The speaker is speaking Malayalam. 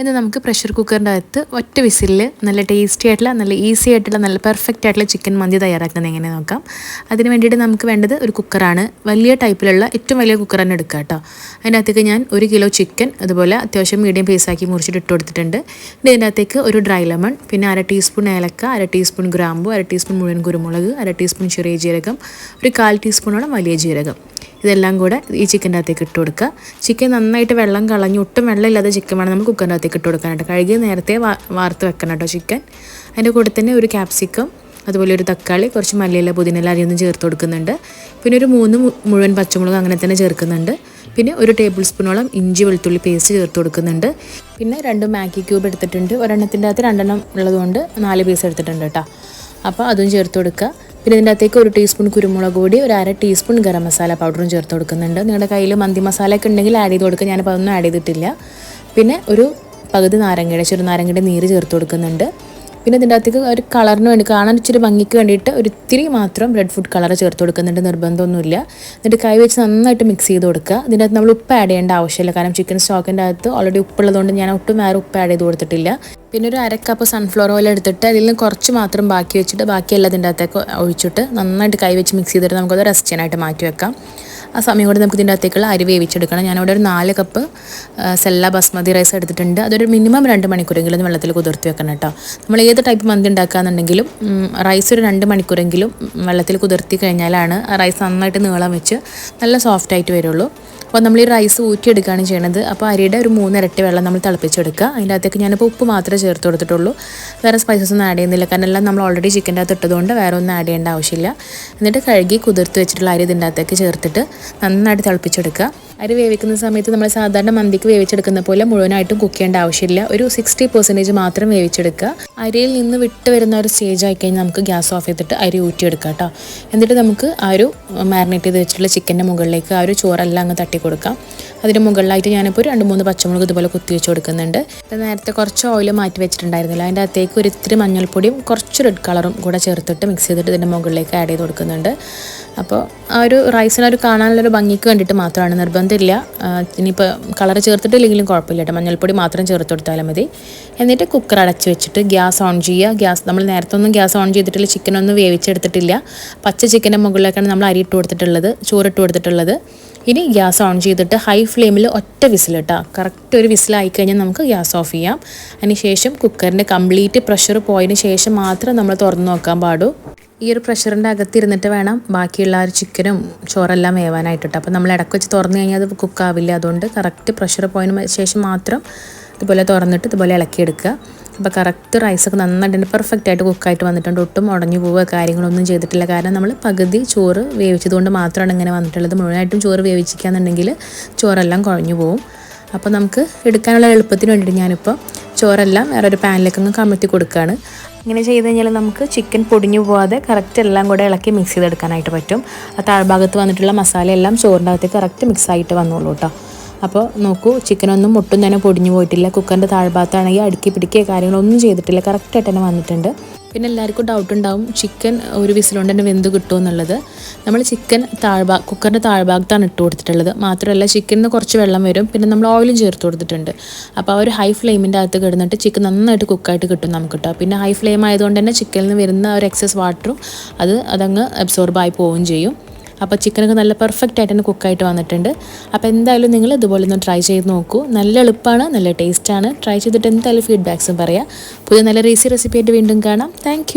ഇന്ന് നമുക്ക് പ്രഷർ കുക്കറിന്റെ അകത്ത് ഒറ്റ വിസിലിൽ നല്ല ടേസ്റ്റി ആയിട്ടുള്ള നല്ല ഈസി ആയിട്ടുള്ള നല്ല പെർഫെക്റ്റ് ആയിട്ടുള്ള ചിക്കൻ മന്തി തയ്യാറാക്കുന്നത് എങ്ങനെ നോക്കാം. അതിന് വേണ്ടിയിട്ട് നമുക്ക് വേണ്ടത് ഒരു കുക്കറാണ് വലിയ ടൈപ്പിലുള്ള ഏറ്റവും വലിയ കുക്കർ തന്നെ എടുക്കുക കേട്ടോ. അതിനകത്തേക്ക് ഞാൻ ഒരു കിലോ ചിക്കൻ അതുപോലെ അത്യാവശ്യം മീഡിയം പീസാക്കി മുറിച്ചിട്ട് ഇട്ട് കൊടുത്തിട്ടുണ്ട്. പിന്നെ ഇതിനകത്തേക്ക് ഒരു ഡ്രൈ ലെമൺ പിന്നെ അര ടീസ്പൂൺ ഏലക്ക അര ടീസ്പൂൺ ഗ്രാമ്പു അര ടീസ്പൂൺ മുഴുവൻ കുരുമുളക് അര ടീസ്പൂൺ ചെറിയ ജീരകം ഒരു കാൽ ടീസ്പൂണോളം വലിയ ജീരകം. ഇതെല്ലാം കൂടെ ഈ ചിക്കന്റെ അകത്തേക്ക് ഇട്ട് കൊടുക്കുക. ചിക്കൻ നന്നായിട്ട് വെള്ളം കളഞ്ഞ് ഒട്ടും വെള്ളമില്ലാതെ ചിക്കൻ വേണം നമ്മൾ കുക്കറിന്റെ അകത്തേക്ക് ഇട്ട് കൊടുക്കാനായിട്ട് കഴുകി നേരത്തെ വാർത്ത് വെക്കണം കേട്ടോ ചിക്കൻ. അതിന്റെ കൂടെ തന്നെ ഒരു ക്യാപ്സിക്കം അതുപോലെ ഒരു തക്കാളി കുറച്ച് മല്ലിയില പുതിനയില അരിയൊന്നും ചേർത്ത് കൊടുക്കുന്നുണ്ട്. പിന്നെ ഒരു മൂന്ന് മുഴുവൻ പച്ചമുളക് അങ്ങനെ തന്നെ ചേർക്കുന്നുണ്ട്. പിന്നെ ഒരു ടേബിൾ സ്പൂണോളം ഇഞ്ചി വെളുത്തുള്ളി പേസ്റ്റ് ചേർത്ത് കൊടുക്കുന്നുണ്ട്. പിന്നെ രണ്ട് മാഗി ക്യൂബ് എടുത്തിട്ടുണ്ട്. ഒരെണ്ണത്തിന്റെ അകത്ത് രണ്ടെണ്ണം ഉള്ളതുകൊണ്ട് നാല് പീസ് എടുത്തിട്ടുണ്ട് കേട്ടോ. അപ്പോൾ അതും ചേർത്ത് കൊടുക്കുക. പിന്നെ ഇതിന്റെ അകത്തേക്ക് ഒരു ടീസ്പൂൺ കുരുമുളക് പൊടി ഒരു അര ടീസ്പൂൺ ഗരം മസാല പൗഡറും ചേർത്ത് കൊടുക്കുന്നുണ്ട്. നിങ്ങളുടെ കയ്യിൽ മന്തി മസാല ഒക്കെ ഉണ്ടെങ്കിൽ ആഡ് ചെയ്ത് കൊടുക്കുക ഞാനിപ്പോൾ അതൊന്നും ആഡ് ചെയ്തിട്ടില്ല. പിന്നെ ഒരു പകുതി നാരങ്ങയുടെ ചെറു നാരങ്ങയുടെ നീര് ചേർത്ത് കൊടുക്കുന്നുണ്ട്. പിന്നെ ഇതിന്റെ അകത്തേക്ക് ഒരു കളറിന് വേണ്ടി കാണാൻ ഇച്ചിരി ഭംഗിക്ക് വേണ്ടിയിട്ട് ഒരു ഇത്തിരി മാത്രം റെഡ് ഫുഡ് കളർ ചേർത്ത് കൊടുക്കുന്നുണ്ട്. നിർബന്ധമൊന്നുമില്ല. എന്നിട്ട് കൈ വെച്ച് നന്നായിട്ട് മിക്സ് ചെയ്ത് കൊടുക്കുക. ഇതിന്റെ അകത്ത് നമ്മൾ ഉപ്പ് ആഡ് ചെയ്യേണ്ട ആവശ്യമില്ല. കാരണം ചിക്കൻ സ്റ്റോക്കിന്റെ അകത്ത് ഓൾറെഡി ഉപ്പുള്ളതുകൊണ്ട് ഞാൻ ഒട്ടും വേറെ ഉപ്പ് ആഡ് ചെയ്ത് കൊടുത്തിട്ടില്ല. പിന്നെ ഒരു അര കപ്പ് സൺഫ്ലവർ ഓയിൽ എടുത്തിട്ട് അതിൽ നിന്ന് കുറച്ച് മാത്രം ബാക്കി വെച്ചിട്ട് ബാക്കിയെല്ലാം ഇതിന്റെ അകത്തേക്ക് ഒഴിച്ചിട്ട് നന്നായിട്ട് കൈ വെച്ച് മിക്സ് ചെയ്തിട്ട് നമുക്കത് റെസ്റ്റ് ചെയ്യാനായിട്ട് മാറ്റി വെക്കാം. ആ സമയം കൊണ്ട് നമുക്ക് ഇതിന്റെ അകത്തേക്കുള്ള അരി വേവിച്ചെടുക്കണം. ഞാനിവിടെ ഒരു നാല് കപ്പ് സെല്ല ബസ്മതി റൈസ് എടുത്തിട്ടുണ്ട്. അതൊരു മിനിമം രണ്ട് മണിക്കൂറെങ്കിലും വെള്ളത്തിൽ കുതിർത്തി വെക്കണം കേട്ടോ നമ്മൾ ഏത് ടൈപ്പ് മന്തി ഉണ്ടാക്കുകയെന്നുണ്ടെങ്കിലും റൈസ് ഒരു രണ്ട് മണിക്കൂറെങ്കിലും വെള്ളത്തിൽ കുതിർത്തി കഴിഞ്ഞാലാണ് റൈസ് നന്നായിട്ട് നീളം വെച്ച് നല്ല സോഫ്റ്റായിട്ട് വരുള്ളൂ. അപ്പോൾ നമ്മൾ ഈ റൈസ് ഊറ്റിയെടുക്കുകയാണ് ചെയ്യണത്. അപ്പോൾ അരിയുടെ ഒരു മൂന്നിരട്ടി വെള്ളം നമ്മൾ തിളപ്പിച്ചെടുക്കുക. അതിന്റെ അകത്തേക്ക് ഞാനിപ്പോൾ ഉപ്പ് മാത്രമേ ചേർത്ത് കൊടുത്തിട്ടുള്ളൂ. വേറെ സ്പൈസസ് ഒന്നും ആഡ് ചെയ്യുന്നില്ല. കാരണം എല്ലാം നമ്മൾ ഓൾറെഡി ചിക്കന്റെ അകത്ത് ഇട്ടതുകൊണ്ട് വേറെ ഒന്നും ആഡ് ചെയ്യേണ്ട ആവശ്യമില്ല. എന്നിട്ട് കഴുകി കുതിർത്ത് വെച്ചിട്ടുള്ള അരി ഇതിന്റെ അകത്തേക്ക് ചേർത്തിട്ട് നന്നായിട്ട് തിളപ്പിച്ചെടുക്കുക. അരി വേവിക്കുന്ന സമയത്ത് നമ്മൾ സാധാരണ മന്തിക്ക് വേവിച്ചെടുക്കുന്ന പോലെ മുഴുവനായിട്ടും കുക്ക് ചെയ്യേണ്ട ആവശ്യമില്ല. ഒരു സിക്സ്റ്റി പെർസെന്റേജ് മാത്രം വേവിച്ചെടുക്കുക. അരിയിൽ നിന്ന് വിട്ട് വരുന്ന ഒരു സ്റ്റേജ് ആയി കഴിഞ്ഞാൽ നമുക്ക് ഗ്യാസ് ഓഫ് ചെയ്തിട്ട് അരി ഊറ്റിയെടുക്കാം കേട്ടോ. എന്നിട്ട് നമുക്ക് ആ ഒരു മാരിനേറ്റ് ചെയ്ത് വെച്ചിട്ടുള്ള ചിക്കന്റെ മുകളിലേക്ക് ആ ഒരു ചോറെല്ലാം അങ്ങ് തട്ടി കൊടുക്കാം. അതിന് മുകളിലായിട്ട് ഞാനിപ്പോൾ രണ്ട് മൂന്ന് പച്ചമുളക് ഇതുപോലെ കുത്തി വെച്ച് കൊടുക്കുന്നുണ്ട്. നേരത്തെ കുറച്ച് ഓയിൽ മാറ്റി വെച്ചിട്ടുണ്ടായിരുന്നില്ല. അതിന്റെ അകത്തേക്ക് ഒരു ഇത്തിരി മഞ്ഞൾപ്പൊടിയും കുറച്ച് റെഡ് കളറും കൂടെ ചേർത്തിട്ട് മിക്സ് ചെയ്തിട്ട് ഇതിന്റെ മുകളിലേക്ക് ആഡ് ചെയ്ത് കൊടുക്കുന്നുണ്ട്. അപ്പോൾ ആ ഒരു റൈസിനൊരു കാണാനുള്ളൊരു ഭംഗിക്ക് വേണ്ടിയിട്ട് മാത്രമാണ്. നിർബന്ധമില്ല. ഇനിയിപ്പോൾ കളർ ചേർത്തിട്ടില്ലെങ്കിലും കുഴപ്പമില്ല കേട്ടോ മഞ്ഞൾപ്പൊടി മാത്രം ചേർത്ത് കൊടുത്താലും മതി. എന്നിട്ട് കുക്കർ അടച്ച് വെച്ചിട്ട് ഗ്യാസ് ഓൺ ചെയ്യുക. ഗ്യാസ് നമ്മൾ നേരത്തെ ഒന്നും ഗ്യാസ് ഓൺ ചെയ്തിട്ടില്ല. ചിക്കനൊന്നും വേവിച്ചെടുത്തിട്ടില്ല. പച്ച ചിക്കന്റെ മുകളിലേക്കാണ് നമ്മൾ അരി ഇട്ട് കൊടുത്തിട്ടുള്ളത് ചോറിട്ട് കൊടുത്തിട്ടുള്ളത്. ഇനി ഗ്യാസ് ഓൺ ചെയ്തിട്ട് ഹൈ ഫ്ലെയിമിൽ ഒറ്റ വിസിൽ കറക്റ്റ് ഒരു വിസിലായി കഴിഞ്ഞാൽ നമുക്ക് ഗ്യാസ് ഓഫ് ചെയ്യാം. അതിന് ശേഷം കുക്കറിന്റെ കംപ്ലീറ്റ് പ്രഷർ പോയതിന് ശേഷം മാത്രം നമ്മൾ തുറന്നു നോക്കാൻ പാടൂ. ഈ ഒരു പ്രഷറിന്റെ അകത്തിരുന്നിട്ട് വേണം ബാക്കിയുള്ള ഒരു ചിക്കനും ചോറെല്ലാം വേവാനായിട്ട് കേട്ടോ അപ്പോൾ നമ്മൾ ഇടയ്ക്ക് വെച്ച് തുറന്നു കഴിഞ്ഞാൽ അത് കുക്കാവില്ല. അതുകൊണ്ട് കറക്റ്റ് പ്രഷർ പോയതിന് ശേഷം മാത്രം ഇതുപോലെ തുറന്നിട്ട് ഇതുപോലെ ഇളക്കിയെടുക്കുക. അപ്പോൾ കറക്റ്റ് റൈസൊക്കെ നന്നായിട്ട് പെർഫെക്റ്റ് ആയിട്ട് കുക്കായിട്ട് വന്നിട്ടുണ്ട്. ഒട്ടും ഉടഞ്ഞു പോവുക കാര്യങ്ങളൊന്നും ചെയ്തിട്ടില്ല. കാരണം നമ്മൾ പകുതി ചോറ് വേവിച്ചതുകൊണ്ട് മാത്രമാണ് ഇങ്ങനെ വന്നിട്ടുള്ളത്. മുഴുവനായിട്ടും ചോറ് വേവിച്ചിക്കാന്നുണ്ടെങ്കിൽ ചോറെല്ലാം കുഴഞ്ഞു പോവും. അപ്പോൾ നമുക്ക് എടുക്കാനുള്ള എളുപ്പത്തിന് വേണ്ടിയിട്ട് ഞാനിപ്പോൾ ചോറെല്ലാം വേറെ ഒരു പാനിലേക്ക് അങ്ങ് കമഴ്ത്തി കൊടുക്കുകയാണ്. ഇങ്ങനെ ചെയ്ത് കഴിഞ്ഞാൽ നമുക്ക് ചിക്കൻ പൊടിഞ്ഞു പോവാതെ കറക്റ്റ് എല്ലാം കൂടെ ഇളക്കി മിക്സ് ചെയ്തെടുക്കാനായിട്ട് പറ്റും. ആ താഴ്ഭാഗത്ത് വന്നിട്ടുള്ള മസാല എല്ലാം ചോറിന്റെ അകത്തേക്ക് കറക്റ്റ് മിക്സ് ആയിട്ട് വന്നോളൂ കേട്ടോ. അപ്പോൾ നോക്കൂ ചിക്കനൊന്നും ഒട്ടും തന്നെ പൊടിഞ്ഞു പോയിട്ടില്ല. കുക്കറിന്റെ താഴ്ഭാഗത്താണെങ്കിൽ അടുക്കി പിടിക്കുക കാര്യങ്ങളൊന്നും ചെയ്തിട്ടില്ല. കറക്റ്റായിട്ട് തന്നെ വന്നിട്ടുണ്ട്. പിന്നെ എല്ലാവർക്കും ഡൗട്ട് ഉണ്ടാവും ചിക്കൻ ഒരു വിസിലുകൊണ്ട് തന്നെ വെന്ത് എന്നുള്ളത്. നമ്മൾ ചിക്കൻ താഴ്ഭാ കുക്കറിന്റെ താഴ്ഭാഗത്താണ് ഇട്ട് കൊടുത്തിട്ടുള്ളത്. മാത്രമല്ല ചിക്കനിന് കുറച്ച് വെള്ളം വരും. പിന്നെ നമ്മൾ ഓയിലും ചേർത്ത് കൊടുത്തിട്ടുണ്ട്. അപ്പോൾ ആ ഒരു ഹൈ ഫ്ലെയിമിന്റെ അകത്ത് കിടന്നിട്ട് ചിക്കൻ നന്നായിട്ട് കുക്കായിട്ട് കിട്ടും നമുക്ക് കേട്ടോ. പിന്നെ ഹൈ ഫ്ലെയിം ആയതുകൊണ്ട് തന്നെ ചിക്കനിൽ നിന്ന് വരുന്ന ഒരു എക്സസ് വാട്ടറും അത് അതങ്ങ് അബ്സോർബായി പോവുകയും ചെയ്യും. അപ്പോൾ ചിക്കനൊക്കെ നല്ല പെർഫെക്റ്റ് ആയിട്ട് തന്നെ കുക്കായിട്ട് വന്നിട്ടുണ്ട്. അപ്പോൾ എന്തായാലും നിങ്ങൾ ഇതുപോലെ ഒന്ന് ട്രൈ ചെയ്ത് നോക്കൂ. നല്ല എളുപ്പമാണ് നല്ല ടേസ്റ്റാണ് ട്രൈ ചെയ്തിട്ട് എന്തായാലും ഫീഡ്ബാക്സും പറയാം. പുതിയ നല്ല റീസി റെസിപ്പി ആയിട്ട് വീണ്ടും കാണാം. താങ്ക്